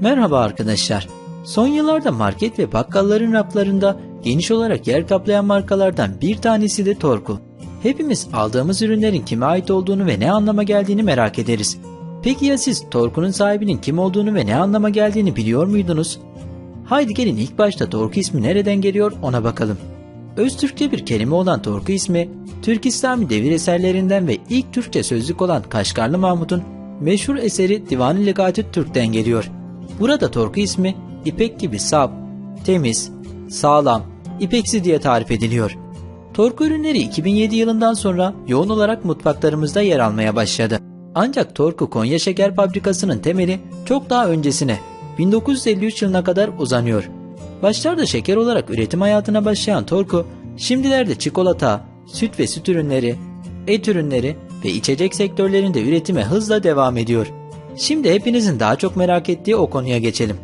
Merhaba arkadaşlar. Son yıllarda market ve bakkalların raflarında geniş olarak yer kaplayan markalardan bir tanesi de Torku. Hepimiz aldığımız ürünlerin kime ait olduğunu ve ne anlama geldiğini merak ederiz. Peki ya siz Torku'nun sahibinin kim olduğunu ve ne anlama geldiğini biliyor muydunuz? Haydi gelin ilk başta Torku ismi nereden geliyor ona bakalım. Öztürkçe bir kelime olan Torku ismi, Türk İslami devir eserlerinden ve ilk Türkçe sözlük olan Kaşgarlı Mahmut'un meşhur eseri Divan-ı Legatü Türk'ten geliyor. Burada Torku ismi ipek gibi saf, temiz, sağlam, ipeksi diye tarif ediliyor. Torku ürünleri 2007 yılından sonra yoğun olarak mutfaklarımızda yer almaya başladı. Ancak Torku Konya Şeker Fabrikası'nın temeli çok daha öncesine 1953 yılına kadar uzanıyor. Başlarda şeker olarak üretim hayatına başlayan Torku, şimdilerde çikolata, süt ve süt ürünleri, et ürünleri ve içecek sektörlerinde üretime hızla devam ediyor. Şimdi hepinizin daha çok merak ettiği o konuya geçelim.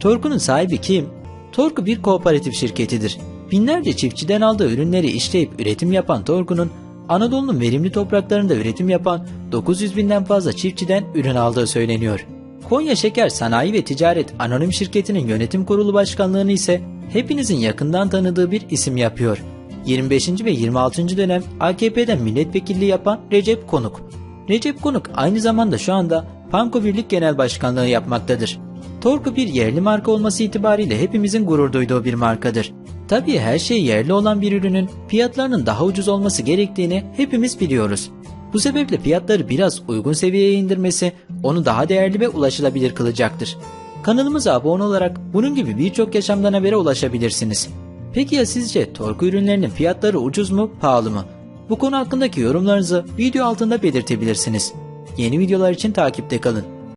Torku'nun sahibi kim? Torku bir kooperatif şirketidir. Binlerce çiftçiden aldığı ürünleri işleyip üretim yapan Torku'nun Anadolu'nun verimli topraklarında üretim yapan 900 binden fazla çiftçiden ürün aldığı söyleniyor. Konya Şeker Sanayi ve Ticaret Anonim Şirketi'nin yönetim kurulu başkanlığını ise hepinizin yakından tanıdığı bir isim yapıyor. 25. ve 26. dönem AKP'den milletvekilliği yapan Recep Konuk. Recep Konuk aynı zamanda şu anda Panko Birlik Genel Başkanlığı yapmaktadır. Torku bir yerli marka olması itibariyle hepimizin gurur duyduğu bir markadır. Tabii her şey yerli olan bir ürünün fiyatlarının daha ucuz olması gerektiğini hepimiz biliyoruz. Bu sebeple fiyatları biraz uygun seviyeye indirmesi onu daha değerli ve ulaşılabilir kılacaktır. Kanalımıza abone olarak bunun gibi birçok yaşamdan habere ulaşabilirsiniz. Peki ya sizce Torku ürünlerinin fiyatları ucuz mu, pahalı mı? Bu konu hakkındaki yorumlarınızı video altında belirtebilirsiniz. Yeni videolar için takipte kalın.